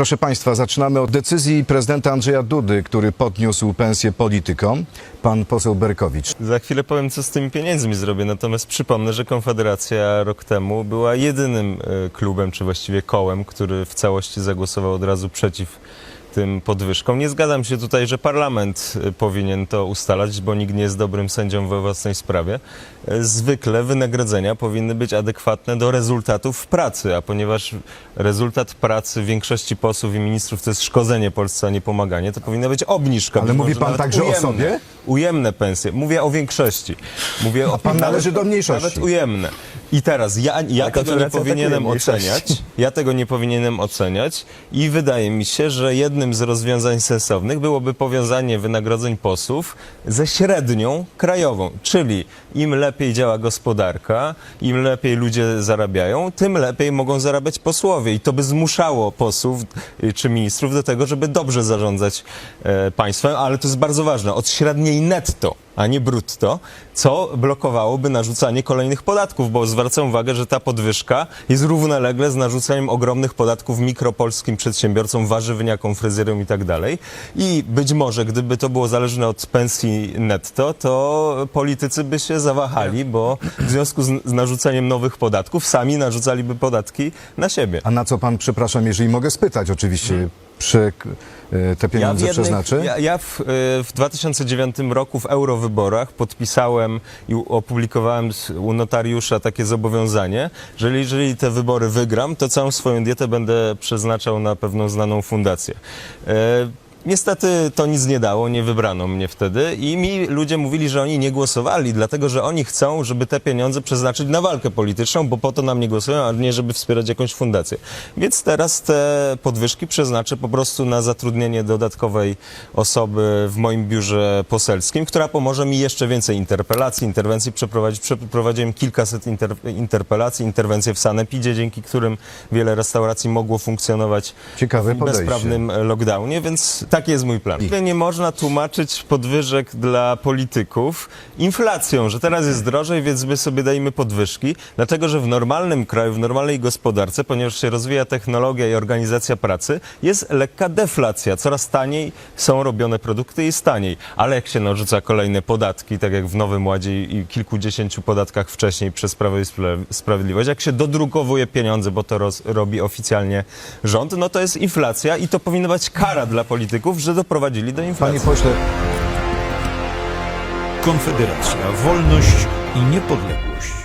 Proszę Państwa, zaczynamy od decyzji prezydenta Andrzeja Dudy, który podniósł pensję politykom. Pan poseł Berkowicz. Za chwilę powiem, co z tymi pieniędzmi zrobię, natomiast przypomnę, że Konfederacja rok temu była jedynym e, klubem, czy właściwie kołem, który w całości zagłosował od razu przeciw tym podwyżkom. Nie zgadzam się tutaj, że parlament e, powinien to ustalać, bo nikt nie jest dobrym sędzią we własnej sprawie. E, Zwykle wynagrodzenia powinny być adekwatne do rezultatów pracy, a ponieważ rezultat pracy większości posłów i ministrów to jest szkodzenie Polsce, a nie pomaganie, to powinna być obniżka. Ale mówi pan także o ujemne sobie? ujemne pensje. Mówię o większości. Mówię o pan należy do mniejszości. Nawet ujemne. I teraz ja, ja tego nie Konfederacja powinienem oceniać. Ja tego nie powinienem oceniać i wydaje mi się, że jednym z rozwiązań sensownych byłoby powiązanie wynagrodzeń posłów ze średnią krajową. Czyli im lepiej działa gospodarka, im lepiej ludzie zarabiają, tym lepiej mogą zarabiać posłowie. I to by zmuszało posłów y, czy ministrów do tego, żeby dobrze zarządzać e, państwem, ale to jest bardzo ważne, od średniej netto, a nie brutto, co blokowałoby narzucanie kolejnych podatków, bo zwracam uwagę, że ta podwyżka jest równolegle z narzucaniem ogromnych podatków mikropolskim przedsiębiorcom, warzywniakom, fryzjerom i tak dalej. I być może, gdyby to było zależne od pensji netto, to politycy by się zawahali, bo w związku z, narzuceniem nowych podatków sami narzucaliby podatki na siebie. A na co pan, przepraszam, jeżeli mogę spytać oczywiście, przy, e, te pieniądze jednej- przeznaczy? Ja, ja w, y, w 2009 roku w eurowyborach podpisałem i opublikowałem u notariusza takie zobowiązanie, że jeżeli te wybory wygram, to całą swoją dietę będę przeznaczał na pewną znaną fundację. Niestety to nic nie dało, nie wybrano mnie wtedy i mi ludzie mówili, że oni nie głosowali, dlatego że oni chcą, żeby te pieniądze przeznaczyć na walkę polityczną, bo po to nam nie głosują, a nie żeby wspierać jakąś fundację. Więc teraz te podwyżki przeznaczę po prostu na zatrudnienie dodatkowej osoby w moim biurze poselskim, która pomoże mi jeszcze więcej interpelacji, interwencji przeprowadzić. Przeprowadziłem kilkaset inter, interpelacji, interwencje w Sanepidzie, dzięki którym wiele restauracji mogło funkcjonować Ciekawe w podejście. bezprawnym lockdownie, więc taki jest mój plan. Nie można tłumaczyć podwyżek dla polityków inflacją, że teraz jest drożej, więc my sobie dajemy podwyżki, dlatego że w normalnym kraju, w normalnej gospodarce, ponieważ się rozwija technologia i organizacja pracy, jest lekka deflacja. Coraz taniej są robione produkty i jest taniej. Ale jak się narzuca kolejne podatki, tak jak w Nowym Ładzie i kilkudziesięciu podatkach wcześniej przez Prawo i Spra- Sprawiedliwość, jak się dodrukowuje pieniądze, bo to roz, robi oficjalnie rząd, no to jest inflacja i to powinna być kara dla polityków, że doprowadzili do inflacji. Panie pośle, Konfederacja, wolność i niepodległość.